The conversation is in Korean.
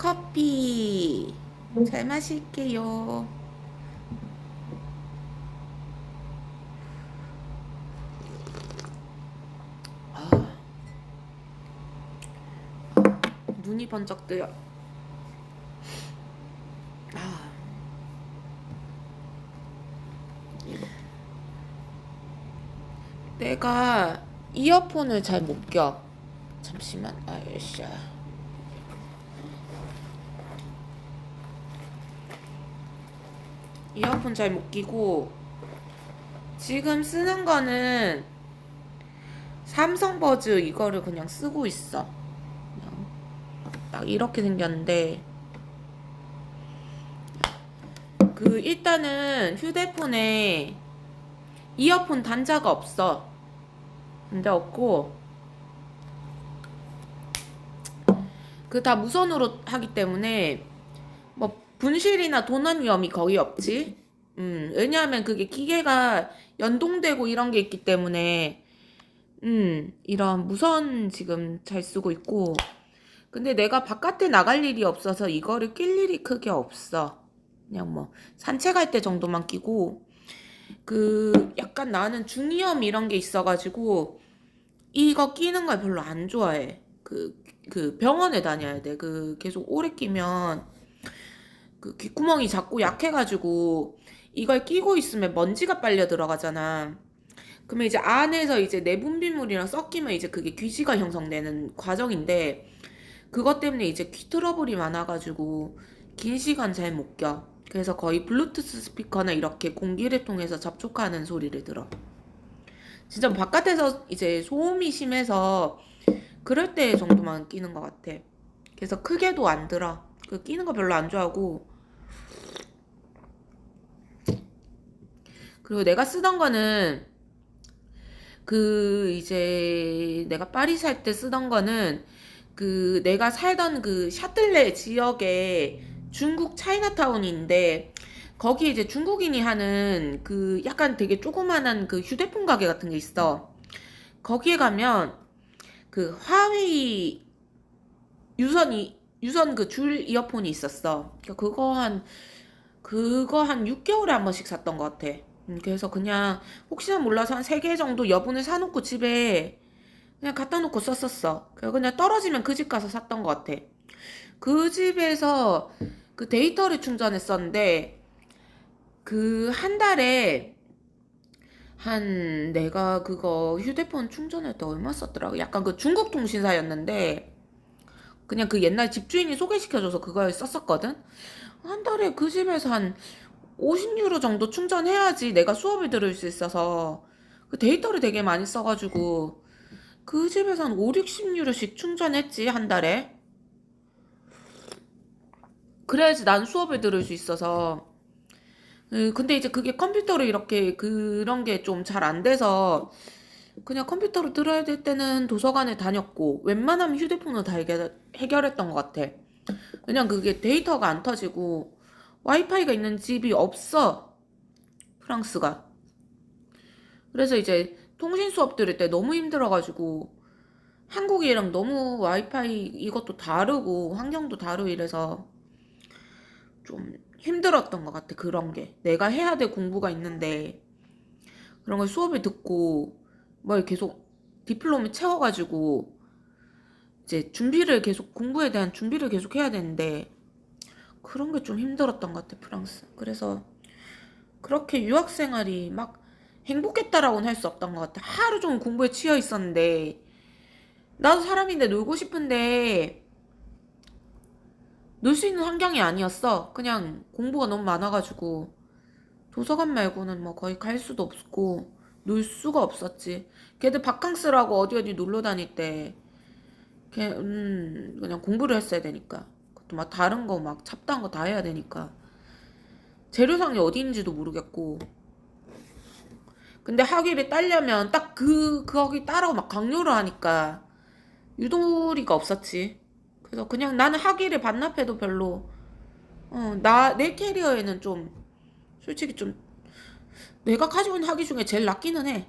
커피 잘 마실게요. 아, 눈이 번쩍 뜨여. 아. 내가 이어폰을 잘 못 껴. 잠시만, 아이씨. 이어폰 잘 못 끼고 지금 쓰는 거는 삼성 버즈 이거를 그냥 쓰고 있어. 그냥 딱 이렇게 생겼는데 그 일단은 휴대폰에 이어폰 단자가 없어. 단자 없고 그 다 무선으로 하기 때문에 뭐 분실이나 도난 위험이 거의 없지. 음, 왜냐하면 그게 기계가 연동되고 이런 게 있기 때문에 음, 이런 무선 지금 잘 쓰고 있고 근데 내가 바깥에 나갈 일이 없어서 이거를 낄 일이 크게 없어. 그냥 뭐 산책할 때 정도만 끼고 그 약간 나는 중이염 이런 게 있어가지고 이거 끼는 걸 별로 안 좋아해. 그, 그 병원에 다녀야 돼. 그 계속 오래 끼면 그 귓구멍이 자꾸 약해가지고 이걸 끼고 있으면 먼지가 빨려 들어가잖아. 그러면 이제 안에서 이제 내 분비물이랑 섞이면 이제 그게 귀지가 형성되는 과정인데 그것 때문에 이제 귀 트러블이 많아가지고 긴 시간 잘 못 껴. 그래서 거의 블루투스 스피커나 이렇게 공기를 통해서 접촉하는 소리를 들어. 진짜 바깥에서 이제 소음이 심해서 그럴 때 정도만 끼는 것 같아. 그래서 크게도 안 들어. 그 끼는 거 별로 안 좋아하고. 그리고 내가 쓰던 거는 그 이제 내가 파리 살 때 쓰던 거는 그 내가 살던 그 샤틀레 지역에 중국 차이나타운인데 거기 이제 중국인이 하는 그 약간 되게 조그만한 그 휴대폰 가게 같은 게 있어. 거기에 가면 그 화웨이 유선이 유선 그 줄 이어폰이 있었어. 그러니까 그거 한 그거 한 6개월에 한 번씩 샀던 것 같아. 음, 그래서 그냥 혹시나 몰라서 한 3개 정도 여분을 사놓고 집에 그냥 갖다 놓고 썼었어. 그래서 그냥 떨어지면 그 집 가서 샀던 것 같아. 그 집에서 그 데이터를 충전했었는데 그 한 달에 한 내가 그거 휴대폰 충전할 때 얼마 썼더라? 약간 그 중국 통신사였는데 그냥 그 옛날 집주인이 소개시켜줘서 그걸 썼었거든. 한 달에 그 집에서 한 50유로 정도 충전해야지 내가 수업을 들을 수 있어서 그 데이터를 되게 많이 써가지고 그 집에서 한 5, 60유로씩 충전했지 한 달에. 그래야지 난 수업을 들을 수 있어서. 음, 근데 이제 그게 컴퓨터로 이렇게 그런 게 좀 잘 안 돼서 그냥 컴퓨터로 들어야 될 때는 도서관에 다녔고 웬만하면 휴대폰으로 다 해결, 해결했던 것 같아. 왜냐면 그게 데이터가 안 터지고 와이파이가 있는 집이 없어. 프랑스가. 그래서 이제 통신 수업 들을 때 너무 힘들어가지고 한국이랑 너무 와이파이 이것도 다르고 환경도 다르고 이래서 좀 힘들었던 것 같아 그런 게 내가 해야 될 공부가 있는데 그런 걸 수업을 듣고 뭘 계속 디플롬을 채워가지고 이제 준비를 계속 공부에 대한 준비를 계속 해야 되는데 그런 게 좀 힘들었던 것 같아 프랑스 그래서 그렇게 유학 생활이 막 행복했다라고는 할 수 없던 것 같아 하루 종일 공부에 치여 있었는데 나도 사람인데 놀고 싶은데 놀 수 있는 환경이 아니었어. 그냥 공부가 너무 많아가지고 도서관 말고는 뭐 거의 갈 수도 없고 놀 수가 없었지. 걔들 바캉스라고 어디 어디 놀러 다닐 때 걔, 음, 그냥 공부를 했어야 되니까. 그것도 막 다른 거 막 잡다한 거 다 해야 되니까. 재료상이 어디 있는지도 모르겠고. 근데 학위를 따려면 딱 그, 거기 따라고 막 강요를 하니까 유도리가 없었지. 그래서 그냥 나는 학위를 반납해도 별로 어, 나 내 캐리어에는 좀 솔직히 좀 내가 가지고 있는 학위 중에 제일 낫기는 해.